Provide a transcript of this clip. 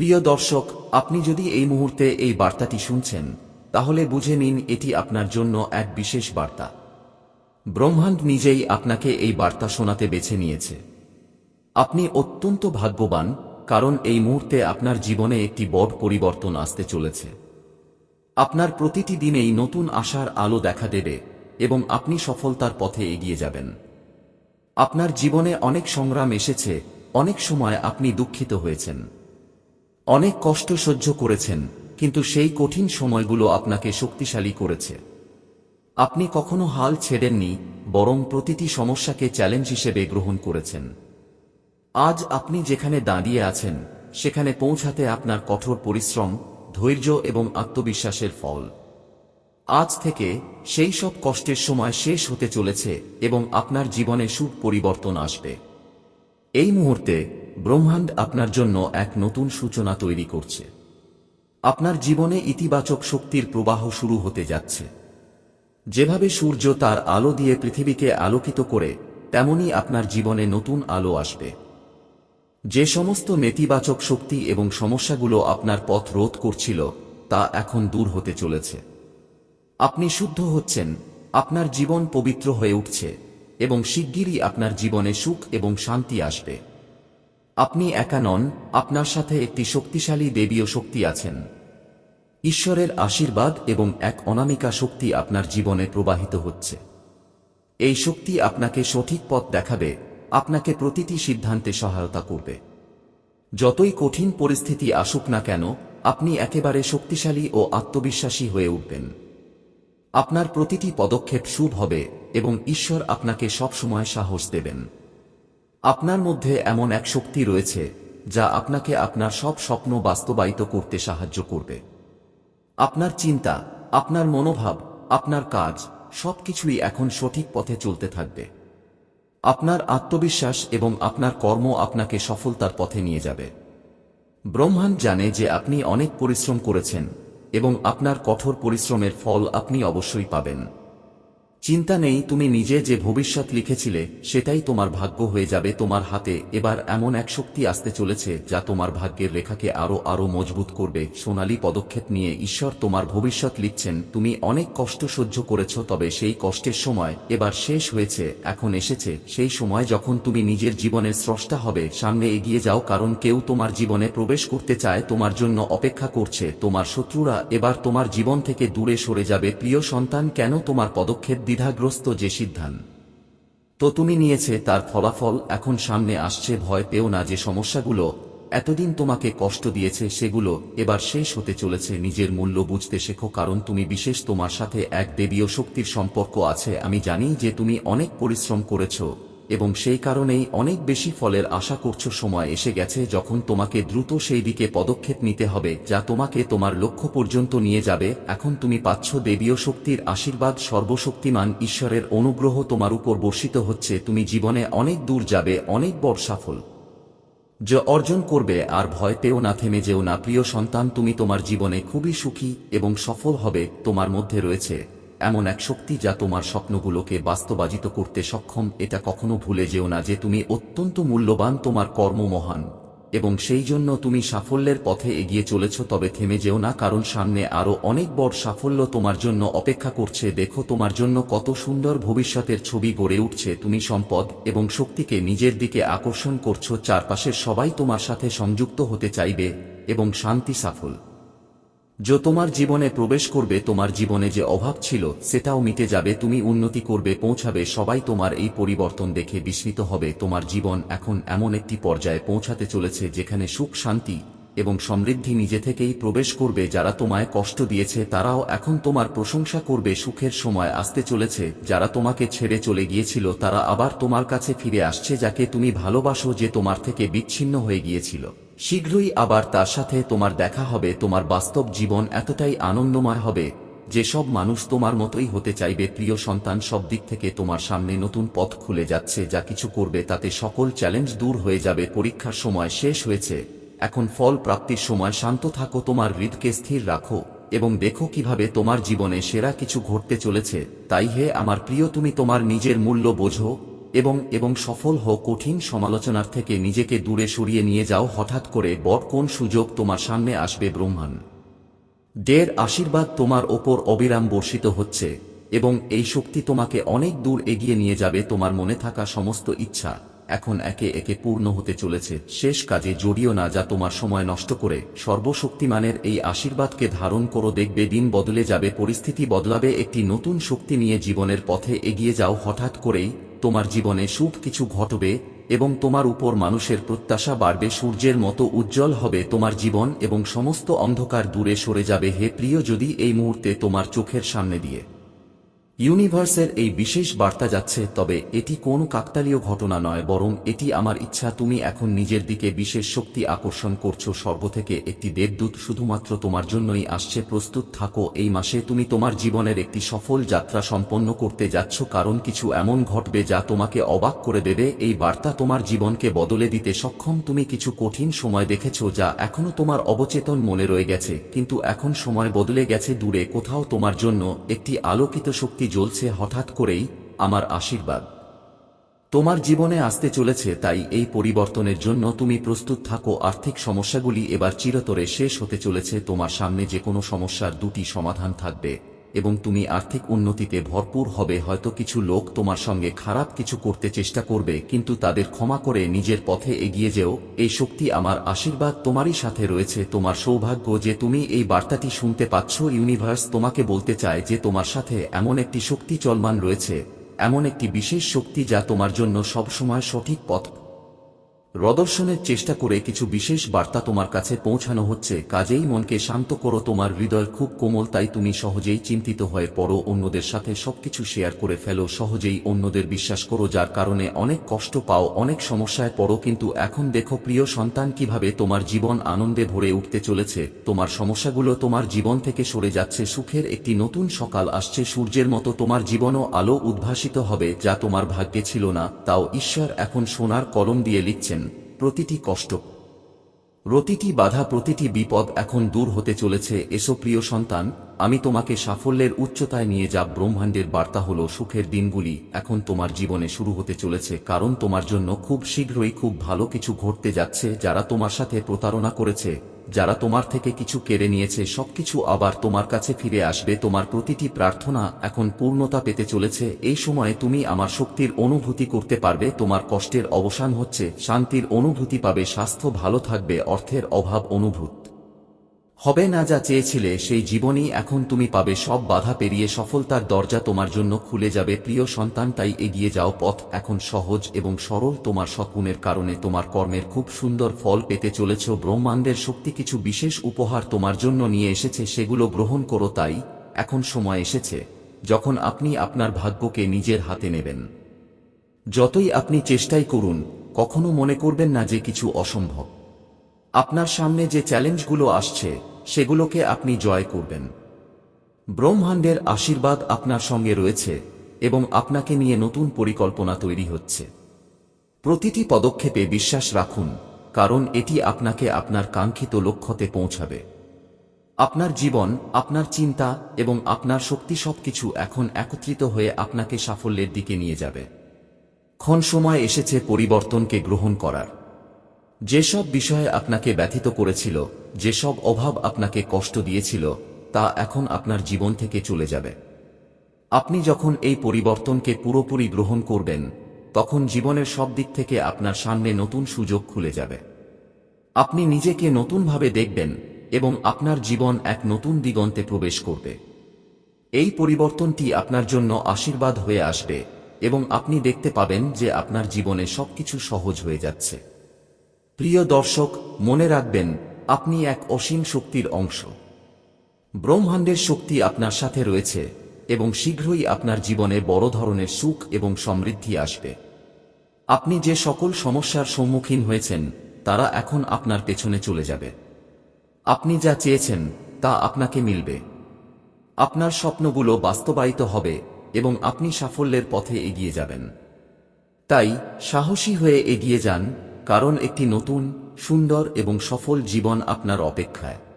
প্রিয় দর্শক, আপনি যদি এই মুহূর্তে এই বার্তাটি শুনছেন, তাহলে বুঝে নিন এটি আপনার জন্য এক বিশেষ বার্তা। ব্রহ্মাণ্ড নিজেই আপনাকে এই বার্তা শোনাতে বেছে নিয়েছে। আপনি অত্যন্ত ভাগ্যবান, কারণ এই মুহূর্তে আপনার জীবনে একটি বড় পরিবর্তন আসতে চলেছে। আপনার প্রতিটি দিনেই নতুন আশার আলো দেখা দেবে এবং আপনি সফলতার পথে এগিয়ে যাবেন। আপনার জীবনে অনেক সংগ্রাম এসেছে, অনেক সময় আপনি দুঃখিত হয়েছেন। অনেক কষ্ট সহ্য করেছেন, কিন্তু সেই কঠিন সময়গুলো আপনাকে শক্তিশালী করেছে। আপনি কখনো হাল ছেড়েননি, বরং প্রতিটি সমস্যাকে চ্যালেঞ্জ হিসেবে গ্রহণ করেছেন। আজ আপনি যেখানে দাঁড়িয়ে আছেন, সেখানে পৌঁছাতে আপনার কঠোর পরিশ্রম, ধৈর্য এবং আত্মবিশ্বাসের ফল। আজ থেকে সেই সব কষ্টের সময় শেষ হতে চলেছে এবং আপনার জীবনে সুখ পরিবর্তন আসবে। এই মুহূর্তে ব্রহ্মাণ্ড আপনার জন্য এক নতুন সূচনা তৈরি করছে। আপনার জীবনে ইতিবাচক শক্তির প্রবাহ শুরু হতে যাচ্ছে। যেভাবে সূর্য তার আলো দিয়ে পৃথিবীকে আলোকিত করে, তেমনি আপনার জীবনে নতুন আলো আসবে। যে সমস্ত নেতিবাচক শক্তি এবং সমস্যাগুলো আপনার পথ রোধ করছিল, তা এখন দূর হতে চলেছে। আপনি শুদ্ধ হচ্ছেন, আপনার জীবন পবিত্র হয়ে উঠছে, এবং শিগগিরই আপনার জীবনে সুখ এবং শান্তি আসবে। আপনি একা নন, আপনার সাথে একটি শক্তিশালী দেবীয় শক্তি আছেন। ঈশ্বরের আশীর্বাদ এবং এক অনামিকা শক্তি আপনার জীবনে প্রবাহিত হচ্ছে। এই শক্তি আপনাকে সঠিক পথ দেখাবে, আপনাকে প্রতিটি সিদ্ধান্তে সহায়তা করবে। যতই কঠিন পরিস্থিতি আসুক না কেন, আপনি একেবারে শক্তিশালী ও আত্মবিশ্বাসী হয়ে উঠবেন। আপনার প্রতিটি পদক্ষেপ শুভ হবে এবং ঈশ্বর আপনাকে সবসময় সাহস দেবেন। আপনার মধ্যে এমন এক শক্তি রয়েছে, যা আপনাকে আপনার সব স্বপ্ন বাস্তবায়িত করতে সাহায্য করবে। আপনার চিন্তা, আপনার মনোভাব, আপনার কাজ, সবকিছুই এখন সঠিক পথে চলতে থাকবে। আপনার আত্মবিশ্বাস এবং আপনার কর্ম আপনাকে সফলতার পথে নিয়ে যাবে। ব্রহ্মাণ্ড জানে যে আপনি অনেক পরিশ্রম করেছেন, এবং আপনার কঠোর পরিশ্রমের ফল আপনি অবশ্যই পাবেন। চিন্তা নেই, তুমি নিজে যে ভবিষ্যৎ লিখেছিলে, সেটাই তোমার ভাগ্য হয়ে যাবে তোমার হাতে। এবার এমন এক শক্তি আসতে চলেছে, যা তোমার ভাগ্যের রেখাকে আরও আরও মজবুত করবে। সোনালী পদক্ষেপ নিয়ে ঈশ্বর তোমার ভবিষ্যৎ লিখছেন, তুমি অনেক কষ্ট সহ্য করেছ, তবে সেই কষ্টের সময় এবার শেষ হয়েছে, এখন এসেছে। সেই সময় যখন তুমি নিজের জীবনের স্রষ্টা হবে, সামনে এগিয়ে যাও, কারণ কেউ তোমার জীবনে প্রবেশ করতে চায়, তোমার জন্য অপেক্ষা করছে। তোমার শত্রুরা এবার তোমার জীবন থেকে দূরে সরে যাবে। প্রিয় সন্তান, কেন তোমার পদক্ষেপ দ্বিধাগ্রস্ত যে সিদ্ধান্ত। তো তুমি নিয়েছে তার ফলাফল, এখন সামনে আসছে ভয় পেও না যে সমস্যাগুলো, এতদিন তোমাকে কষ্ট দিয়েছে সেগুলো, এবার শেষ হতে চলেছে নিজের মূল্য বুঝতে শেখো, কারণ তুমি বিশেষ তোমার সাথে এক দেবীয় শক্তির সম্পর্ক আছে। আমি জানি যে তুমি অনেক পরিশ্রম করেছ। এবং সেই কারণেই অনেক বেশি ফলের আশা করছ সময় এসে গেছে যখন তোমাকে দ্রুত সেই দিকে পদক্ষেপ নিতে হবে, যা তোমাকে তোমার লক্ষ্য পর্যন্ত নিয়ে যাবে। এখন তুমি পাচ্ছ দেবীয় শক্তির আশীর্বাদ, সর্বশক্তিমান ঈশ্বরের অনুগ্রহ তোমার উপর বর্ষিত হচ্ছে, তুমি জীবনে অনেক দূর যাবে, অনেক বড় সাফল যে অর্জন করবে, আর ভয় পেও না, থেমে যেও না। প্রিয় সন্তান, তুমি তোমার জীবনে খুবই সুখী এবং সফল হবে, তোমার মধ্যে রয়েছে এমন এক শক্তি যা তোমার স্বপ্নগুলোকে বাস্তবায়িত করতে সক্ষম। এটা কখনো ভুলে যেও না যে তুমি অত্যন্ত মূল্যবান তোমার কর্ম মহান। এবং সেই জন্য তুমি সাফল্যের পথে এগিয়ে চলেছ, তবে থেমে যেও না, কারণ সামনে আরও অনেক বড় সাফল্য তোমার জন্য অপেক্ষা করছে। দেখো, তোমার জন্য কত সুন্দর ভবিষ্যতের ছবি গড়ে উঠছে। তুমি সম্পদ এবং শক্তিকে নিজের দিকে আকর্ষণ করছ, চারপাশের সবাই তোমার সাথে সংযুক্ত হতে চাইবে এবং শান্তি সাফল যে তোমার জীবনে প্রবেশ করবে, তোমার জীবনে যে অভাব ছিল, সেটাও মিটে যাবে, তুমি উন্নতি করবে, পৌঁছাবে, সবাই তোমার এই পরিবর্তন দেখে বিস্মিত হবে, তোমার জীবন এখন এমন একটি পর্যায়ে পৌঁছাতে চলেছে, যেখানে সুখ, শান্তি এবং সমৃদ্ধি নিজে থেকেই প্রবেশ করবে, যারা তোমায় কষ্ট দিয়েছে, তারাও এখন তোমার প্রশংসা করবে, সুখের সময় আসতে চলেছে, যারা তোমাকে ছেড়ে চলে গিয়েছিল, তারা আবার তোমার কাছে ফিরে আসছে, যাকে তুমি ভালোবাসো, যে তোমার থেকে বিচ্ছিন্ন হয়ে গিয়েছিল। শীঘ্রই আবার তার সাথে তোমার দেখা হবে, তোমার বাস্তব জীবন এতটাই আনন্দময় হবে, যে সব মানুষ তোমার মতোই হতে চাইবে। প্রিয় সন্তান, সব দিক থেকে তোমার সামনে নতুন পথ খুলে যাচ্ছে, যা কিছু করবে তাতে সকল চ্যালেঞ্জ দূর হয়ে যাবে। পরীক্ষার সময় শেষ হয়েছে। এখন ফল প্রাপ্তির সময়, শান্ত থাকো, তোমার হৃদকে স্থির রাখো এবং দেখো কীভাবে তোমার জীবনে সেরা কিছু ঘটতে চলেছে। তাই হে আমার প্রিয়, তুমি তোমার নিজের মূল্য বোঝো এবং এবং সফল হো কঠিন সমালোচনার থেকে নিজেকে দূরে সরিয়ে নিয়ে যাও হঠাৎ করে বড় কোন সুযোগ তোমার সামনে আসবে ব্রহ্মাণ্ড। ডের আশীর্বাদ তোমার ওপর অবিরাম বর্ষিত হচ্ছে, এবং এই শক্তি তোমাকে অনেক দূর এগিয়ে নিয়ে যাবে তোমার মনে থাকা সমস্ত ইচ্ছা, এখন একে একে পূর্ণ হতে চলেছে, শেষ কাজে জড়িও না যা তোমার সময় নষ্ট করে, সর্বশক্তিমানের এই আশীর্বাদকে ধারণ করো দেখবে দিন বদলে যাবে, পরিস্থিতি বদলাবে, একটি নতুন শক্তি নিয়ে জীবনের পথে এগিয়ে যাও হঠাৎ করেই তোমার জীবনে সুখ কিছু ঘটবে এবং তোমার উপর মানুষের প্রত্যাশা বাড়বে, সূর্যের মতো উজ্জ্বল হবে তোমার জীবন এবং সমস্ত অন্ধকার দূরে সরে যাবে। হে প্রিয়, যদি এই মুহূর্তে তোমার চোখের সামনে দিয়ে ইউনিভার্সের এই বিশেষ বার্তা যাচ্ছে, তবে এটি কোনো কাকতালীয় ঘটনা নয়, বরং এটি আমার ইচ্ছা, তুমি এখন নিজের দিকে বিশেষ শক্তি আকর্ষণ করছ সর্ব থেকে একটি দেবদূত শুধুমাত্র তোমার জন্যই আসছে, প্রস্তুত থাকো, এই মাসে তুমি তোমার জীবনের একটি সফল যাত্রা সম্পন্ন করতে যাচ্ছ, কারণ কিছু এমন ঘটবে যা তোমাকে অবাক করে দেবে, এই বার্তা তোমার জীবনকে বদলে দিতে সক্ষম, তুমি কিছু কঠিন সময় দেখেছ যা এখনও তোমার অবচেতন মনে রয়ে গেছে, কিন্তু এখন সময় বদলে গেছে দূরে, কোথাও তোমার জন্য একটি আলোকিত শক্তি জ্বলছে হঠাৎ করেই আমার আশীর্বাদ। তোমার জীবনে আসতে চলেছে তাই এই পরিবর্তনের জন্য তুমি প্রস্তুত থাকো। আর্থিক সমস্যাগুলি এবার চিরতরে শেষ হতে চলেছে। তোমার সামনে যে কোনো সমস্যার দুটি সমাধান থাকবে। এবং তুমি আর্থিক উন্নতিতে ভরপুর হবে। হয়তো কিছু লোক তোমার সঙ্গে খারাপ কিছু করতে চেষ্টা করবে, কিন্তু তাদের ক্ষমা করে নিজের পথে এগিয়ে যেও। এই শক্তি আমার আশীর্বাদ তোমারই সাথে রয়েছে। তোমার সৌভাগ্য যে তুমি এই বার্তাটি শুনতে পাচ্ছ, ইউনিভার্স তোমাকে বলতে চায় যে তোমার সাথে এমন একটি শক্তি চলমান রয়েছে, এমন একটি বিশেষ শক্তি যা তোমার জন্য সবসময় সঠিক পথ প্রদর্শনের চেষ্টা করে কিছু বিশেষ বার্তা তোমার কাছে পৌঁছানো হচ্ছে। কাজেই মনকে শান্ত করো, তোমার হৃদয় খুব কোমল, তাই তুমি সহজেই চিন্তিত হয়ে পড়ো, অন্যদের সাথে সবকিছু শেয়ার করে ফেলো, সহজেই অন্যদের বিশ্বাস করো, যার কারণে অনেক কষ্ট পাও, অনেক সমস্যায় পড়ো, কিন্তু এখন দেখো প্রিয় সন্তান কীভাবে তোমার জীবন আনন্দে ভরে উঠতে চলেছে। তোমার সমস্যাগুলো তোমার জীবন থেকে সরে যাচ্ছে, সুখের একটি নতুন সকাল আসছে, সূর্যের মতো তোমার জীবনও আলো উদ্ভাসিত হবে, যা তোমার ভাগ্যে ছিল না, তাও ঈশ্বর এখন সোনার কলম দিয়ে লিখছেন। প্রতিটি কষ্ট। প্রতিটি বাধা, প্রতিটি বিপদ এখন দূর হতে চলেছে। এসো প্রিয় সন্তান, আমি তোমাকে সাফল্যের উচ্চতায় নিয়ে যা ব্রহ্মাণ্ডের বার্তা হল, সুখের দিনগুলি এখন তোমার জীবনে শুরু হতে চলেছে। কারণ তোমার জন্য খুব শীঘ্রই খুব ভালো কিছু ঘটতে যাচ্ছে, যারা তোমার সাথে প্রতারণা করেছে। যারা তোমার থেকে কিছু কেড়ে নিয়েছে, সবকিছু আবার তোমার কাছে ফিরে আসবে। তোমার প্রতিটি প্রার্থনা এখন পূর্ণতা পেতে চলেছে। এই সময়ে তুমি আমার শক্তির অনুভূতি করতে পারবে। তোমার কষ্টের অবসান হচ্ছে, শান্তির অনুভূতি পাবে, স্বাস্থ্য ভালো থাকবে, অর্থের অভাব অনুভূত। হবে না যা চেয়েছিলে, সেই জীবনই এখন তুমি পাবে। সব বাধা পেরিয়ে সফলতার দরজা তোমার জন্য খুলে যাবে। প্রিয় সন্তান, তাই এগিয়ে যাও। পথ এখন সহজ এবং সরল তোমার সৎগুণের কারণে তোমার কর্মের খুব সুন্দর ফল পেতে চলেছ। ব্রহ্মাণ্ডের শক্তি কিছু বিশেষ উপহার তোমার জন্য নিয়ে এসেছে, সেগুলো গ্রহণ করো তাই এখন সময় এসেছে, যখন আপনি আপনার ভাগ্যকে নিজের হাতে নেবেন। যতই আপনি চেষ্টাই করুন, কখনো মনে করবেন না যে কিছু অসম্ভব। আপনার সামনে যে চ্যালেঞ্জগুলো আসছে, সেগুলোকে আপনি জয় করবেন। ব্রহ্মাণ্ডের আশীর্বাদ আপনার সঙ্গে রয়েছে এবং আপনাকে নিয়ে নতুন পরিকল্পনা তৈরি হচ্ছে। প্রতিটি পদক্ষেপে বিশ্বাস রাখুন, কারণ এটি আপনাকে আপনার কাঙ্ক্ষিত লক্ষ্যতে পৌঁছাবে। আপনার জীবন, আপনার চিন্তা এবং আপনার শক্তি সবকিছু এখন একত্রিত হয়ে আপনাকে সাফল্যের দিকে নিয়ে যাবে। ক্ষণ সময় এসেছে পরিবর্তনকে গ্রহণ করার। যেসব বিষয়ে আপনাকে ব্যথিত করেছিল, যেসব অভাব আপনাকে কষ্ট দিয়েছিল, তা এখন আপনার জীবন থেকে চলে যাবে। আপনি যখন এই পরিবর্তনকে পুরোপুরি গ্রহণ করবেন, তখন জীবনের সব দিক থেকে আপনার সামনে নতুন সুযোগ খুলে যাবে। আপনি নিজেকে নতুনভাবে দেখবেন এবং আপনার জীবন এক নতুন দিগন্তে প্রবেশ করবে। এই পরিবর্তনটি আপনার জন্য আশীর্বাদ হয়ে আসবে এবং আপনি দেখতে পাবেন যে আপনার জীবনে সবকিছু সহজ হয়ে যাচ্ছে। প্রিয় দর্শক, মনে রাখবেন, আপনি এক অসীম শক্তির অংশ। ব্রহ্মাণ্ডের শক্তি আপনার সাথে রয়েছে এবং শীঘ্রই আপনার জীবনে বড় ধরনের সুখ এবং সমৃদ্ধি আসবে। আপনি যে সকল সমস্যার সম্মুখীন হয়েছেন, তারা এখন আপনার পেছনে চলে যাবে। আপনি যা চেয়েছেন, তা আপনাকে মিলবে। আপনার স্বপ্নগুলো বাস্তবায়িত হবে এবং আপনি সাফল্যের পথে এগিয়ে যাবেন। তাই, সাহসী হয়ে এগিয়ে যান কারণ একটি নতুন সুন্দর এবং সফল জীবন আপনার অপেক্ষায়।